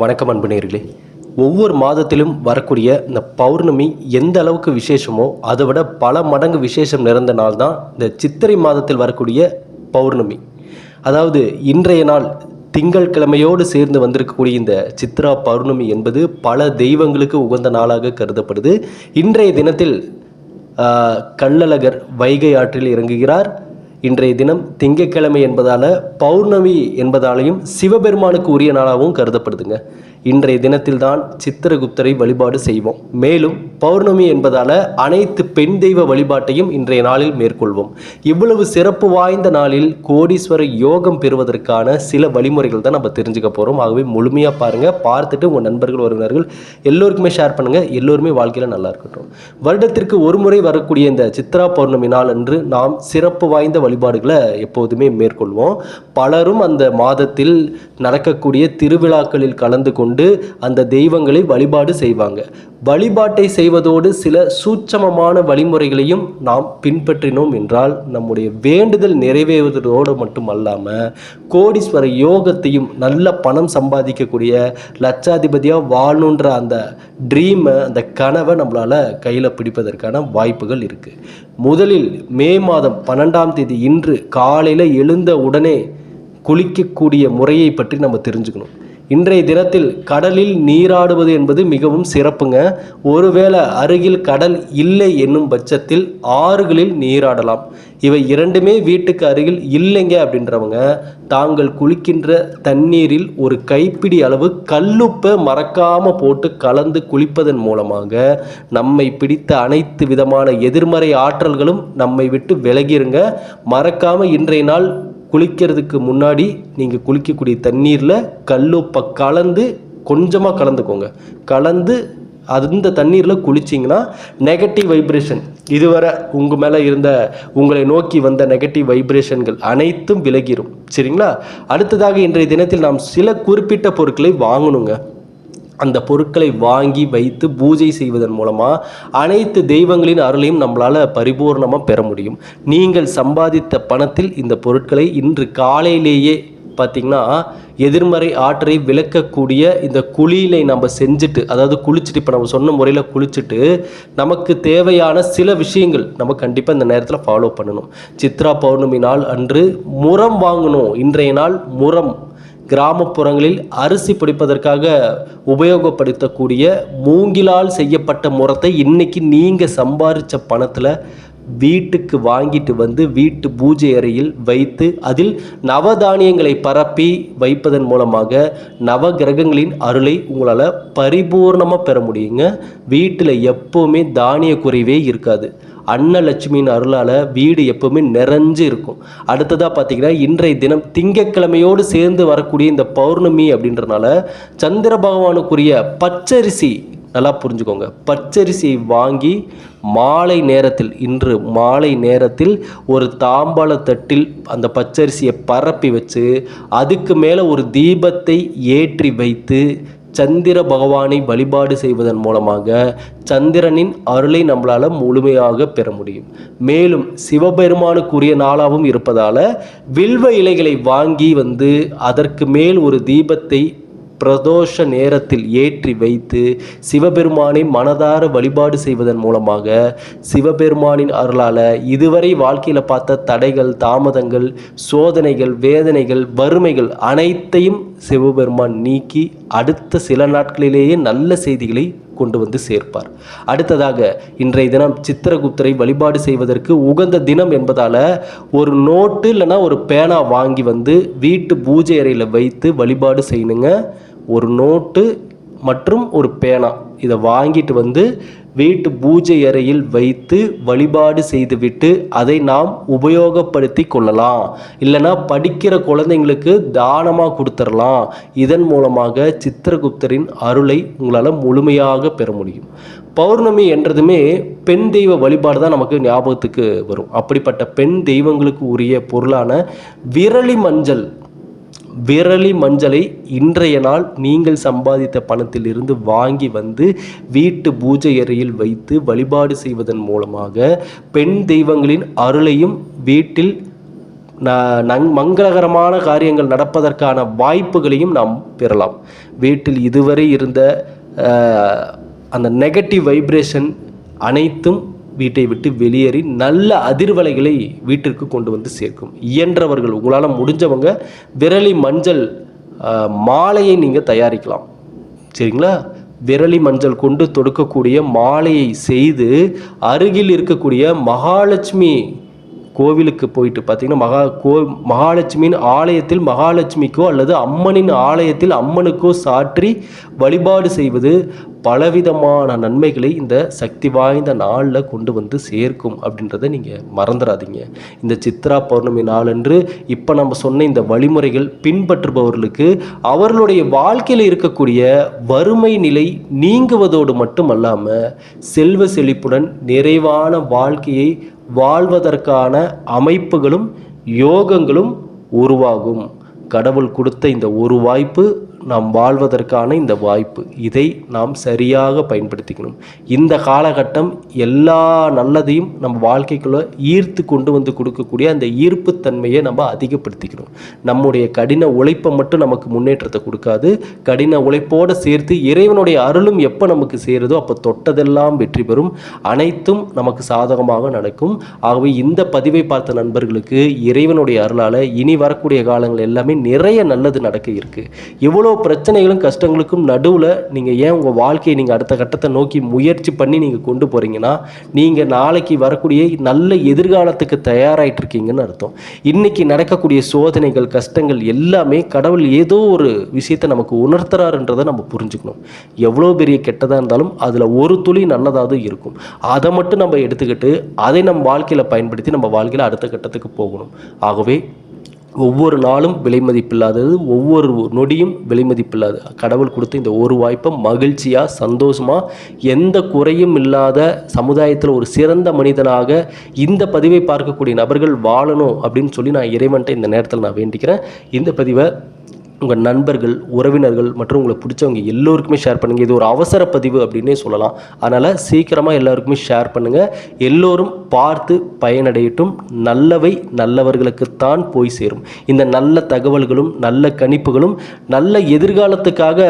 வணக்கம் அன்பு நேர்களே. ஒவ்வொரு மாதத்திலும் வரக்கூடிய இந்த பௌர்ணமி எந்த அளவுக்கு விசேஷமோ அதை விட பல மடங்கு விசேஷம் நிறைந்த நாள் தான் இந்த சித்திரை மாதத்தில் வரக்கூடிய பௌர்ணமி. அதாவது இன்றைய நாள் திங்கள் கிழமையோடு சேர்ந்து வந்திருக்கக்கூடிய இந்த சித்ரா பௌர்ணமி என்பது பல தெய்வங்களுக்கு உகந்த நாளாக கருதப்படுது. இன்றைய தினத்தில் கள்ளழகர் வைகை ஆற்றில் இறங்குகிறார். இன்றைய தினம் திங்கட்கிழமை என்பதால் பௌர்ணமி என்பதாலையும் சிவபெருமானுக்கு உரிய நாளாகவும் கருதப்படுதுங்க. இன்றைய தினத்தில் தான் சித்திரகுப்தரை வழிபாடு செய்வோம். மேலும் பௌர்ணமி என்பதால அனைத்து பெண் தெய்வ வழிபாட்டையும் இன்றைய நாளில் மேற்கொள்வோம். இவ்வளவு சிறப்பு வாய்ந்த நாளில் கோடீஸ்வர யோகம் பெறுவதற்கான சில வழிமுறைகள் தான் நம்ம தெரிஞ்சுக்க போகிறோம் ஆகவே முழுமையாக பாருங்க. பார்த்துட்டு உங்கள் நண்பர்கள் உறவினர்கள் எல்லோருக்குமே ஷேர் பண்ணுங்க. எல்லோருமே வாழ்க்கையில் நல்லா இருக்கட்டும். வருடத்திற்கு ஒரு முறை வரக்கூடிய இந்த சித்ரா பௌர்ணமி நாள் அன்று நாம் சிறப்பு வாய்ந்த வழிபாடுகளை எப்போதுமே மேற்கொள்வோம். பலரும் அந்த மாதத்தில் நடக்கக்கூடிய திருவிழாக்களில் கலந்து கொண்டு அந்த தெய்வங்களை வழிபாடு செய்வாங்க. வழிபாட்டை செய்வதோடு சில சூட்சமமான வழிமுறைகளையும் நாம் பின்பற்றினோம் என்றால் நம்முடைய வேண்டுதல் நிறைவேறுவதோடு மட்டும் அல்லாமல் கோடீஸ்வர யோகத்தையும் நல்ல பணம் சம்பாதிக்கக்கூடிய லட்சாதிபதியாக வாழணுன்ற அந்த ட்ரீமை அந்த கனவை நம்மளால் கையில் பிடிப்பதற்கான வாய்ப்புகள் இருக்குது முதலில் மே மாதம் பன்னெண்டாம் தேதி இன்று காலையில் எழுந்த உடனே குளிக்கக்கூடிய முறையை பற்றி நம்ம தெரிஞ்சுக்கணும். இன்றைய தினத்தில் கடலில் நீராடுவது என்பது மிகவும் சிறப்புங்க. ஒருவேளை அருகில் கடல் இல்லை என்னும் பட்சத்தில் ஆறுகளில் நீராடலாம். இவை இரண்டுமே வீட்டுக்கு அருகில் இல்லைங்க அப்படின்றவங்க தாங்கள் குளிக்கின்ற தண்ணீரில் ஒரு கைப்பிடி அளவு கல்லுப்பை மறக்காமல் போட்டு கலந்து குளிப்பதன் மூலமாக நம்மை பிடித்த அனைத்து விதமான எதிர்மறை ஆற்றல்களும் நம்மை விட்டு விலகிருங்க. மறக்காமல் இன்றைய நாள் குளிக்கிறதுக்கு முன்னாடி நீங்கள் குளிக்கக்கூடிய தண்ணீரில் கல்லுப்பை கலந்து கொஞ்சமாக கலந்துக்கோங்க. கலந்து அந்த தண்ணீரில் குளிச்சிங்கன்னா நெகட்டிவ் வைப்ரேஷன் இதுவரை உங்கள் மேலே இருந்த உங்களை நோக்கி வந்த நெகட்டிவ் வைப்ரேஷன்கள் அனைத்தும் விலகிடும் சரிங்களா? அடுத்ததாக இன்றைய தினத்தில் நாம் சில குறிப்பிட்ட பொருட்களை வாங்கணுங்க. அந்த பொருட்களை வாங்கி வைத்து பூஜை செய்வதன் மூலமாக அனைத்து தெய்வங்களின் அருளையும் நம்மளால் பரிபூர்ணமாக பெற முடியும். நீங்கள் சம்பாதித்த பணத்தில் இந்த பொருட்களை இன்று காலையிலேயே பார்த்திங்கன்னா எதிர்மறை ஆற்றை விளக்கக்கூடிய இந்த குழியிலை நம்ம செஞ்சுட்டு அதாவது குளிச்சுட்டு இப்போ நம்ம சொன்ன முறையில் குளிச்சுட்டு நமக்கு தேவையான சில விஷயங்கள் நம்ம கண்டிப்பாக இந்த நேரத்தில் ஃபாலோ பண்ணணும். சித்ரா பௌர்ணமி நாள் அன்று முரம் வாங்கணும். இன்றைய நாள் முரம். கிராமப்புறங்களில் அரிசி பிடிப்பதற்காக உபயோகப்படுத்தக்கூடிய மூங்கிலால் செய்யப்பட்ட முறத்தை இன்னைக்கு நீங்கள் சம்பாரித்த பணத்தில் வீட்டுக்கு வாங்கிட்டு வந்து வீட்டு பூஜை அறையில் வைத்து அதில் நவதானியங்களை பரப்பி வைப்பதன் மூலமாக நவ கிரகங்களின் அருளை உங்களால் பரிபூர்ணமாக பெற முடியுங்க. வீட்டில் எப்போவுமே தானிய குறைவே இருக்காது. அன்னலட்சுமியின் அருளால் வீடு எப்பவுமே நிறைஞ்சு இருக்கும். அடுத்ததாக பார்த்தீங்கன்னா இன்றைய தினம் திங்கட்கிழமையோடு சேர்ந்து வரக்கூடிய இந்த பௌர்ணமி அப்படின்றனால சந்திர பகவானுக்குரிய பச்சரிசி நல்லா புரிஞ்சுக்கோங்க. பச்சரிசியை வாங்கி மாலை நேரத்தில் இன்று மாலை நேரத்தில் ஒரு தாம்பாள தட்டில் அந்த பச்சரிசியை பரப்பி வச்சு அதுக்கு மேலே ஒரு தீபத்தை ஏற்றி வைத்து சந்திர பகவானை வழிபாடு செய்வதன் மூலமாக சந்திரனின் அருளை நம்மளால் முழுமையாக பெற முடியும். மேலும் சிவபெருமானுக்குரிய நாளாகவும் இருப்பதால் வில்வ இலைகளை வாங்கி வந்து அதற்கு மேல் ஒரு தீபத்தை பிரதோஷ நேரத்தில் ஏற்றி வைத்து சிவபெருமானை மனதார வழிபாடு செய்வதன் மூலமாக சிவபெருமானின் அருளால் இதுவரை வாழ்க்கையில் பார்த்த தடைகள் தாமதங்கள் சோதனைகள் வேதனைகள் வறுமைகள் அனைத்தையும் சிவபெருமான் நீக்கி அடுத்த சில நாட்களிலேயே நல்ல செய்திகளை கொண்டு வந்து சேர்ப்பார். அடுத்ததாக இன்றைய தினம் சித்திரகுப்தரை வழிபாடு செய்வதற்கு உகந்த தினம் என்பதால் ஒரு நோட்டு இல்லைன்னா ஒரு பேனா வாங்கி வந்து வீட்டு பூஜை அறையில் வைத்து வழிபாடு செய்யணுங்க. ஒரு நோட்டு மற்றும் ஒரு பேனா. இதை வாங்கிட்டு வந்து வீட்டு பூஜை அறையில் வைத்து வழிபாடு செய்துவிட்டு அதை நாம் உபயோகப்படுத்தி கொள்ளலாம். இல்லைன்னா படிக்கிற குழந்தைங்களுக்கு தானமாக கொடுத்துடலாம் இதன் மூலமாக சித்திரகுப்தரின் அருளை உங்களால் முழுமையாக பெற முடியும். பௌர்ணமி என்றதுமே பெண் தெய்வ வழிபாடு தான் நமக்கு ஞாபகத்துக்கு வரும். அப்படிப்பட்ட பெண் தெய்வங்களுக்கு உரிய பொருளான விரலி மஞ்சள் விரலி மஞ்சளை இன்றைய நாள் நீங்கள் சம்பாதித்த பணத்திலிருந்து வாங்கி வந்து வீட்டு பூஜை அறையில் வைத்து வழிபாடு செய்வதன் மூலமாக பெண் தெய்வங்களின் அருளையும் வீட்டில் ந- நங் மங்களகரமான காரியங்கள் நடப்பதற்கான வாய்ப்புகளையும் நாம் பெறலாம். வீட்டில் இதுவரை இருந்த அந்த நெகட்டிவ் வைப்ரேஷன் அனைத்தும் வீட்டை விட்டு வெளியேறி நல்ல அதிர்வலைகளை வீட்டிற்கு கொண்டு வந்து சேர்க்கும். இயன்றவர்கள் உங்களால் முடிஞ்சவங்க விரலி மஞ்சள் மாலையை நீங்கள் தயாரிக்கலாம். சரிங்களா? விரலி மஞ்சள் கொண்டு தொடுக்கக்கூடிய மாலையை செய்து அருகில் இருக்கக்கூடிய மகாலட்சுமி கோவிலுக்கு போயிட்டு பார்த்தீங்கன்னா மகா கோ மகாலட்சுமியின் ஆலயத்தில் மகாலட்சுமிக்கோ அல்லது அம்மனின் ஆலயத்தில் அம்மனுக்கோ சாற்றி வழிபாடு செய்வது பலவிதமான நன்மைகளை இந்த சக்தி வாய்ந்த நாளில் கொண்டு வந்து சேர்க்கும் அப்படின்றத நீங்கள் மறந்துடாதீங்க இந்த சித்ரா பௌர்ணமி நாளன்று இப்போ நம்ம சொன்ன இந்த வழிமுறைகள் பின்பற்றுபவர்களுக்கு அவர்களுடைய வாழ்க்கையில் இருக்கக்கூடிய வறுமை நிலை நீங்குவதோடு மட்டுமல்லாமல் செல்வ செழிப்புடன் நிறைவான வாழ்க்கையை வாழ்வதற்கான அமைப்புகளும் யோகங்களும் உருவாகும். கடவுள் கொடுத்த இந்த ஒரு வாய்ப்பு நாம் வாழ்வதற்கான இந்த வாய்ப்பு. இதை நாம் சரியாக பயன்படுத்திக்கணும். இந்த காலகட்டம் எல்லா நல்லதையும் நம்ம வாழ்க்கைக்குள்ளே ஈர்த்து கொண்டு வந்து கொடுக்கக்கூடிய அந்த ஈர்ப்புத்தன்மையை நம்ம அதிகப்படுத்திக்கணும். நம்முடைய கடின உழைப்பை மட்டும் நமக்கு முன்னேற்றத்தை கொடுக்காது. கடின உழைப்போடு சேர்த்து இறைவனுடைய அருளும் எப்போ நமக்கு சேருதோ அப்போ தொட்டதெல்லாம் வெற்றி பெறும். அனைத்தும் நமக்கு சாதகமாக நடக்கும். ஆகவே இந்த பதிவை பார்த்த நண்பர்களுக்கு இறைவனுடைய அருளால் இனி வரக்கூடிய காலங்கள் எல்லாமே நிறைய நல்லது நடக்க இருக்குது இவ்வளோ பிரச்சனைகளும் கஷ்டங்களுக்கும் நடுவில் நீங்கள் ஏன் உங்கள் வாழ்க்கையை நீங்கள் அடுத்த கட்டத்தை நோக்கி முயற்சி பண்ணி நீங்கள் கொண்டு போகிறீங்கன்னா நீங்கள் நாளைக்கு வரக்கூடிய நல்ல எதிர்காலத்துக்கு தயாராகிட்டு இருக்கீங்கன்னு அர்த்தம். இன்றைக்கி நடக்கக்கூடிய சோதனைகள் கஷ்டங்கள் எல்லாமே கடவுள் ஏதோ ஒரு விஷயத்தை நமக்கு உணர்த்துறாருன்றதை நம்ம புரிஞ்சுக்கணும். எவ்வளோ பெரிய கெட்டதாக இருந்தாலும் அதில் ஒரு துளி நல்லதாகவும் இருக்கும். அதை மட்டும் நம்ம எடுத்துக்கிட்டு அதை நம் வாழ்க்கையில் பயன்படுத்தி நம்ம வாழ்க்கையில் அடுத்த கட்டத்துக்கு போகணும். ஆகவே ஒவ்வொரு நாளும் விலை மதிப்பில்லாதது ஒவ்வொரு நொடியும் விலை மதிப்பில்லாது கடவுள் கொடுத்த இந்த ஒரு வாய்ப்பை. மகிழ்ச்சியாக சந்தோஷமாக எந்த குறையும் இல்லாத சமுதாயத்தில் ஒரு சிறந்த மனிதனாக இந்த பதிவை பார்க்கக்கூடிய நபர்கள் வாழணும் அப்படின்னு சொல்லி நான் இறைவன்ட்ட இந்த நேரத்தில் நான் வேண்டிக்கிறேன். இந்த பதிவை உங்கள் நண்பர்கள் உறவினர்கள் மற்றும் உங்களை பிடிச்சவங்க எல்லோருக்குமே ஷேர் பண்ணுங்கள் இது ஒரு அவசர பதிவு அப்படின்னே சொல்லலாம். அதனால் சீக்கிரமாக எல்லாருக்குமே ஷேர் பண்ணுங்கள் எல்லோரும் பார்த்து பயனடையட்டும். நல்லவை நல்லவர்களுக்குத்தான் போய் சேரும். இந்த நல்ல தகவல்களும் நல்ல கணிப்புகளும் நல்ல எதிர்காலத்துக்காக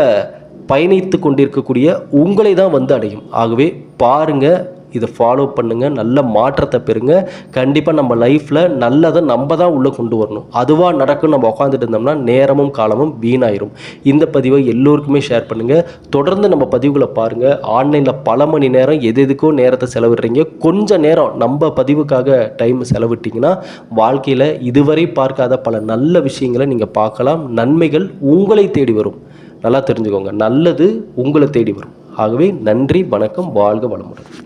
பயணித்து கொண்டிருக்கக்கூடிய உங்களை தான் வந்து அடையும். ஆகவே பாருங்கள் இதை ஃபாலோ பண்ணுங்கள் நல்ல மாற்றத்தை பெறுங்க. கண்டிப்பாக நம்ம லைஃப்பில் நல்லதை நம்ம தான் உள்ளே கொண்டு வரணும். அதுவாக நடக்கும் நம்ம உட்காந்துட்டு இருந்தோம்னா நேரமும் காலமும் வீணாயிரும். இந்த பதிவை எல்லோருக்குமே ஷேர் பண்ணுங்கள் தொடர்ந்து நம்ம பதிவுகளை பாருங்கள் ஆன்லைனில் பல மணி நேரம் எது எதுக்கோ நேரத்தை செலவிடுறீங்க. கொஞ்சம் நேரம் நம்ம பதிவுக்காக டைம் செலவிட்டிங்கன்னா வாழ்க்கையில் இதுவரை பார்க்காத பல நல்ல விஷயங்களை நீங்கள் பார்க்கலாம். நன்மைகள் உங்களை தேடி வரும். நல்லா தெரிஞ்சுக்கோங்க. நல்லது உங்களை தேடி வரும். ஆகவே நன்றி வணக்கம் வாழ்க வளமுடன்.